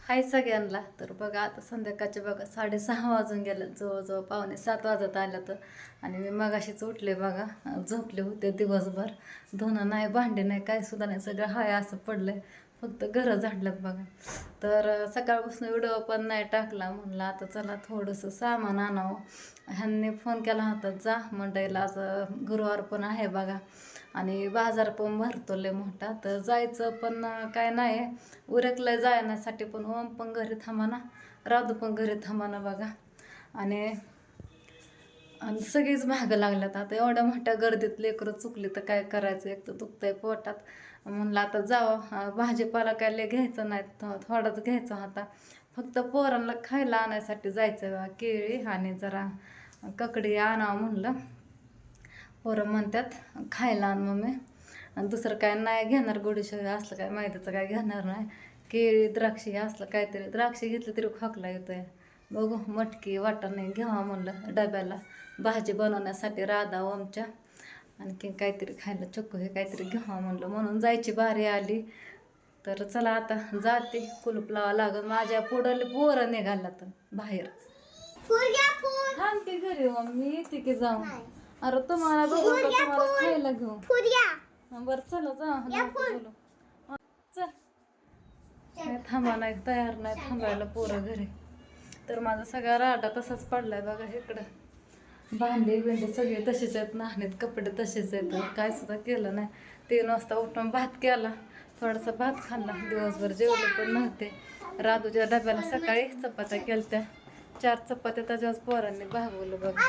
हाय सगळ्यांना. तर बघा आता संध्याकाळचे बघा साडेसहा वाजून गेलं. जवळजवळ पावणे सात वाजत आलं तर. आणि मी मगाशीच उठले बघा. झोपले होते दिवसभर. धुणं नाही भांडे नाही काय सुद्धा नाही. सगळं हाय असं पडलंय. फक्त घरं झाडलं बघा. तर सकाळपासून व्हिडिओ पण नाही टाकला. म्हणलं आता चला थोडंसं सामान आणावं. ह्यांनी फोन केला होता जा. मंडईला असं गुरुवार पण आहे बघा. आणि बाजार पण भरतो लय मोठा. तर जायचं पण काय नाही. उरकलं जाण्यासाठी पण. ओम पण घरी थांबा ना. राधू पण घरी थांबा ना बघा. आणि आणि सगळीच महागं लागल्यात. आता एवढ्या मोठ्या गर्दीत लेकरं चुकली तर काय करायचं? एक तर दुखतंय पोटात. म्हणलं आता जावं भाजीपाला काय लय घ्यायचं नाही थो- थोडाच घ्यायचा होता. फक्त पोरांना खायला आणायसाठी जायचं बा केळी आणि जरा ककडी आणावं म्हणलं. पोरं म्हणतात खायला आण मम्मी. आणि दुसरं काय नाही घेणार गोडीशिवाय असलं काय माहितीचं काय घेणार नाही. केळी द्राक्षे असलं काहीतरी द्राक्षे घेतलं तरी खोकला आहे बघू मटकी वाटाणे घ्यावा म्हणलं डब्याला. भाजी बनवण्यासाठी राधा ओमच्या आणखी काहीतरी खायला चक्कू हे काहीतरी घ्यावं म्हणलं. म्हणून जायची बारी आली. तर चला आता जाते. कुलूप लावा लागल. माझ्या पुढं पोरं निघाल्यात बाहेर. थांबते घरी मम्मी. येते की जाऊन. अरे तुम्हाला बघू का? तुम्हाला खायला घेऊ बरं चला जा. बोलू. चल. थांबा नाही तयार नाही थांबायला पोरं घरी. तर माझा सगळा राडा तसाच पडलाय बघा इकडं. भांडे बिंडे सगळे तसेच आहेत नाहणीत कपडे तसेच आहेत. काय सुद्धा केलं नाही. तीन वाजता उठून भात केला. थोडासा भात खाल्ला. दिवसभर जेवले पण नव्हते. राधूच्या डब्याला सकाळी चपात्या केलत्या. चार चपात्या त्याच्यावर पोरांनी भागवलं बघा.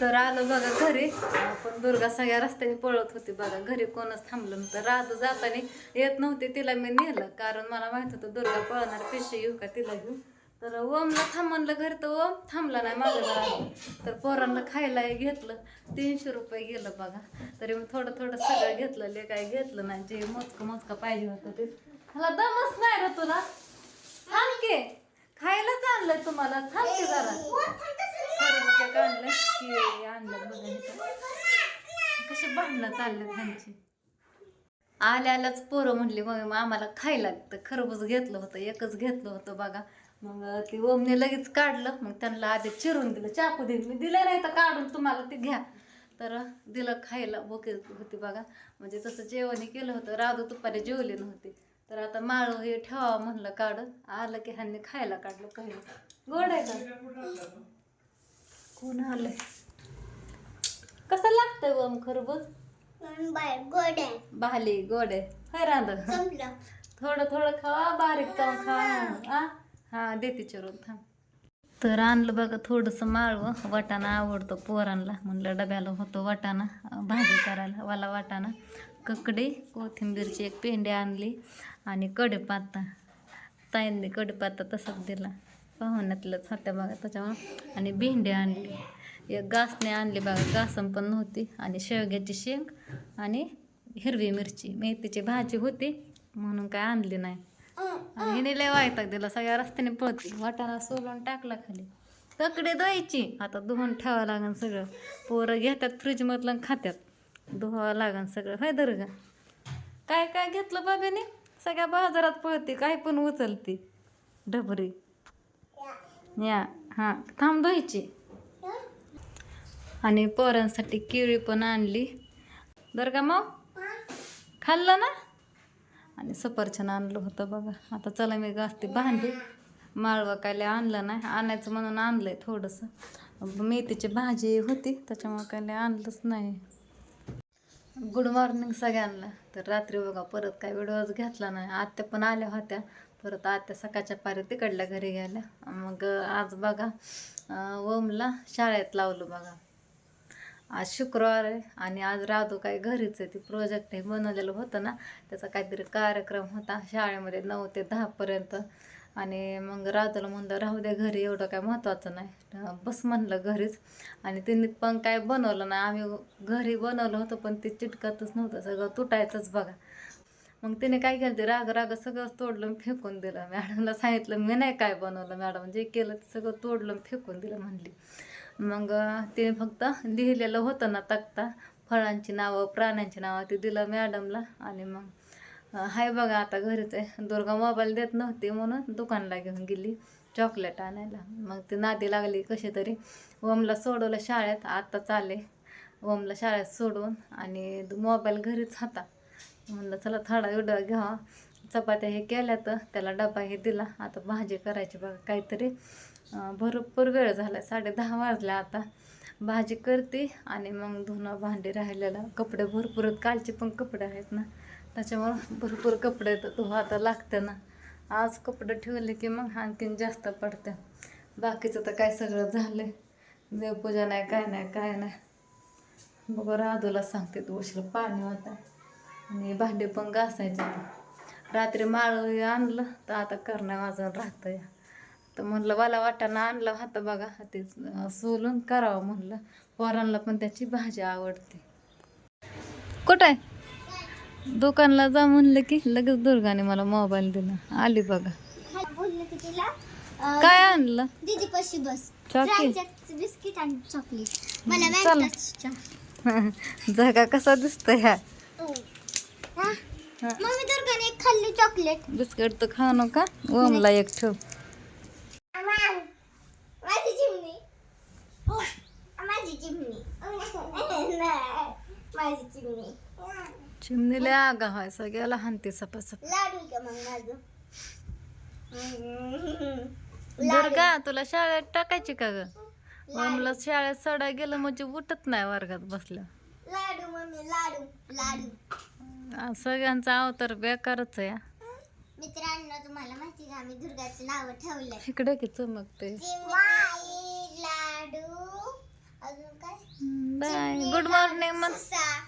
तर आलं बघा घरी. पण दुर्गा सगळ्या रस्त्याने पळत होती बघा. घरी कोणच थांबलं नव्हतं. राधू जाताना येत नव्हते तिला मी नेलं. कारण मला माहीत होतं दुर्गा पळणार पिशवी येऊ का तिला घेऊ तर ओमला थांब म्हणलं घरी तर ओम थांबला नाही माझं तर पोरांना खायला घेतलं. तीनशे रुपये गेलं बघा. तरी मग थोडं थोडं सगळं घेतलं. ले काय घेतलं नाही. जे मोजकं मोजकं पाहिजे होतं ते. मला दमच नाही र तुला. थांबके खायलाच आणलंय तुम्हाला. थांबके जरा. खरबूज आणलं की आणलं बघा इथं. कशी भांडणं चालले त्यांची आल्या आल्याच पोरं म्हणली मग मग आम्हाला खायला तर खरबूज घेतलं होतं एकच घेतलं होतं बघा. मग ती ओमने लगेच काढलं मग त्यांना आधी चिरून दिलं चाकू दे मी दिलं नाही तर काढून तुम्हाला ते घ्या. तर दिलं खायला बोके होती बघा. म्हणजे तसं जेवण केलं होतं राधू दुपारी जेवले नव्हती. तर आता माळू हे ठेवा म्हणलं काढून. आलं की ह्यांनी खायला काढलं काही गोड आहे का? कोण आलंय? कसं लागतंय ओम खरबूज? भाली गोड आहे. होय रांध थोडं थोडं खावा बारीक खाऊन खा. आ? हा देते चिरून थांब. तर आणलं बघा थोडंसं माळवं वाटाणा आवडतो पोरांना. म्हणलं डब्याला होतो वाटाणा. भाजी करायला वाला वाटाणा. ककडी कोथिंबीरची एक पेंडी आणली. आणि कढीपत्ता ताईंनी कढीपत्ता तसाच दिला. पाहुण्यातलंच होत्या बघा त्याच्यामुळं. आणि भेंडी आणली. एक गासने आणली बघा. गासम पण नव्हती. आणि शेवग्याची शेंग आणि हिरवी मिरची. मेथीची भाजी होती. म्हणून काय आणली नाही. आणि हिने लय वायताक दिला. सगळ्या रस्त्याने पळती वाटाणा सोलून टाकला खाली. ककडे धुवायची आता धुवून ठेवावं लागन सगळं. पोरं घेतात फ्रीजमधलं आणि खात्यात. धुवावं लागन सगळं. होय दुर्गा? काय काय घेतलं बाबेने? सगळ्या बाजारात पळते. काय पण उचलते. डबरी या हां. थांब धुवायची आणि पोरांसाठी केळी पण आणली. दुर्गा मग? खाल्लं ना? आणि सफरचंद आणलं होतं बघा. आता चला मी गाजते भांडी. माळवा कायला आणलं नाही. आणायचं म्हणून आणलंय थोडंसं. मेथीची भाजी होती त्याच्यामुळे काय आणलंच नाही. गुड मॉर्निंग सगळ्यांना. तर रात्री बघा परत काय व्हिडिओज घेतला नाही. आत्या पण आल्या होत्या. परत आता सकाळच्या पारी तिकडल्या घरी गेल्या. मग आज बघा ओमला शाळेत लावलं बघा. आज शुक्रवार आहे आणि आज राधू काय घरीच आहे. ती प्रोजेक्ट हे बनवलेलं होतं ना त्याचा काहीतरी कार्यक्रम होता शाळेमध्ये नऊ ते दहापर्यंत आणि मग राधूला म्हणलं राहू दे घरी एवढं काय महत्त्वाचं नाही. बस म्हणलं घरीच. आणि तिने पण काय बनवलं नाही. आम्ही घरी बनवलं होतं पण ते चिटकतच नव्हतं. सगळं तुटायचंच बघा. मग तिने काय केलं ते राग राग सगळं तोडलं फेकून दिलं. मॅडमला सांगितलं मी नाही काय बनवलं मॅडम. जे केलं ते सगळं तोडलं फेकून दिलं म्हणली. मग तिने फक्त लिहिलेलं होतं ना तक्ता. फळांची नावं प्राण्यांची नावं ते दिलं मॅडमला आणि मग हाय बघा आता घरीच आहे. दुर्गा मोबाईल देत नव्हती म्हणून दुकानला घेऊन गेली चॉकलेट आणायला. मग ती नादी लागली कशी तरी. ओमला सोडवलं शाळेत आत्ता चाले ओमला शाळेत सोडून आणि मोबाईल घरीच होता. म्हणलं चला थोडा व्हिडिओ घ्यावा चपात्या हे केल्या तर त्याला डबा हे दिला. आता भाजी करायची बघा काहीतरी. भरपूर वेळ झाला साडे दहा वाजल्या आता. भाजी करते आणि मग धुणं भांडी राहिलेलं. कपडे भरपूर आहेत कालचे पण कपडे आहेत ना. त्याच्यामुळं भरपूर कपडे तर धुवा आता लागते ना. आज कपडे ठेवले की मग आणखीन जास्त पडते. बाकीचं तर काय सगळं झालं देवपूजा नाही काय नाही काय नाही. बघू राधूला सांगते तू उशीर पाणी होता आणि भांडे पण घासायचे रात्री माळ आणलं तर आता करणं वाजून राहतं या तर म्हणलं मला वाटाणा आणलं होतं बघा ते अं, सोलून करावं म्हणलं. पोरांना पण त्याची भाजी आवडते. कुठं आहे? दुकानला जा म्हणलं की लगेच दुर्गाने मला मोबाईल दिला. आली बघा. काय आणलं? दीदी पशी बस. बिस्किट आणि चॉकलेट. मला जगा कसा दिसतोय ह्या? मम्मी दुर्गाने एक खाल्ली चॉकलेट बिस्किट तर खाऊ नका ओमला एक ठेव. माझी चिमणी. माझी चिमणी. माझी चिमणी. चिमणीला आगा व्हाय सगळ्याला हानते सपासप. लाडू का मग माझं. दुर्गा तुला शाळेत टाकायची का ग? ओमला शाळेत सडा गेलं म्हणजे उठत नाही वर्गात बसल्या. लाडू मम्मी लाडू लाडू. आ, सगळ्यांचा अवतार बेकारच आहे. मित्रांनो तुम्हाला माहिती का? आम्ही दुर्गाचं नाव ठेवलंय. इकडे की चमकते. चिमणी लाडू अजून काय? बाय गुड मॉर्निंग मग ससा.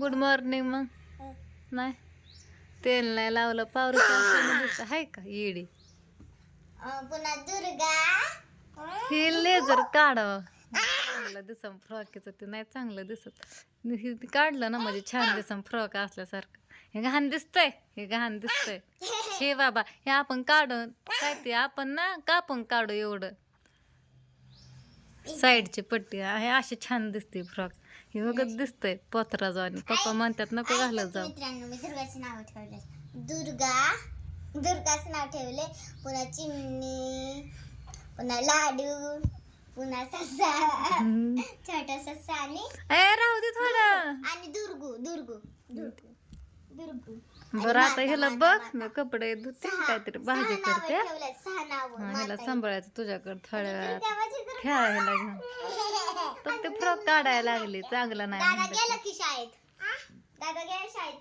गुड मॉर्निंग मग नाही तेल नाही लावलं पावरं आहे का येडी? अं, पुन्हा दुर्गा. हे लेझर काढावं चांगलं दिसम फ्रॉकीचं ते नाही चांगलं दिसत. हे काढलं ना म्हणजे छान दिसम फ्रॉक असल्यासारखं. हे घाण दिसतंय हे घाण दिसतंय. हे बाबा हे आपण काढून काय ते आपण ना कापून काढू एवढं. साईडची पट्टी हे अशी छान दिसते फ्रॉक. हे बघत दिसतंय पोतरा आणि पप्पा म्हणतात नको घालत जाऊ. मित्रांनो दुर्गाचे नाव ठेवले दुर्गा दुर्गाचं नाव ठेवले पुन्हा चिमणी पुन्हा लाडू. पुन्हा ससा. छोटा ससा आणि ए राहू दे थोडं. आणि दुर्गू दुर्गू दुर्गू दुर्गू. बरं आता ह्याला बघ मी कपडे धुते काहीतरी भाजी करते. ह्याला सांभाळायचं तुझ्याकडे दुर्गा. खेळायला घेऊन. पण ते फ्रॉक काढायला लागली चांगलं नाही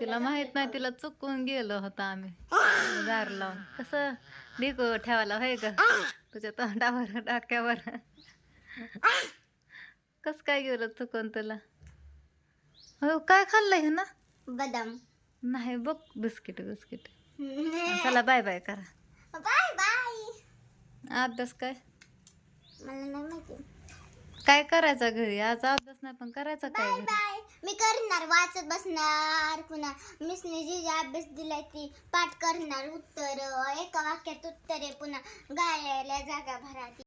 तिला माहीत नाही तिला चुकून गेलो होतं आम्ही. दार लावून. कसं? डिको ठेवायला होय का तुझ्या तोंडावर डाक्यावर. कस काय गेलं चुकून तुला हो काय खाल्लंय ना बदाम. नाही बघ बिस्किट बिस्किट. चला बाय बाय करा. Bye bye. अभ्यास काय? मला नाही माहिती. काय करायचा घरी? आज अभ्यास नाही पण करायचा काय बाय घरी? बाय. मी करणार वाचत बसणार पुन्हा मिसने जी जी अभ्यास दिलाय ती पाठ करणार उत्तर एका वाक्यात उत्तरे पुन्हा. गायला जागा भरा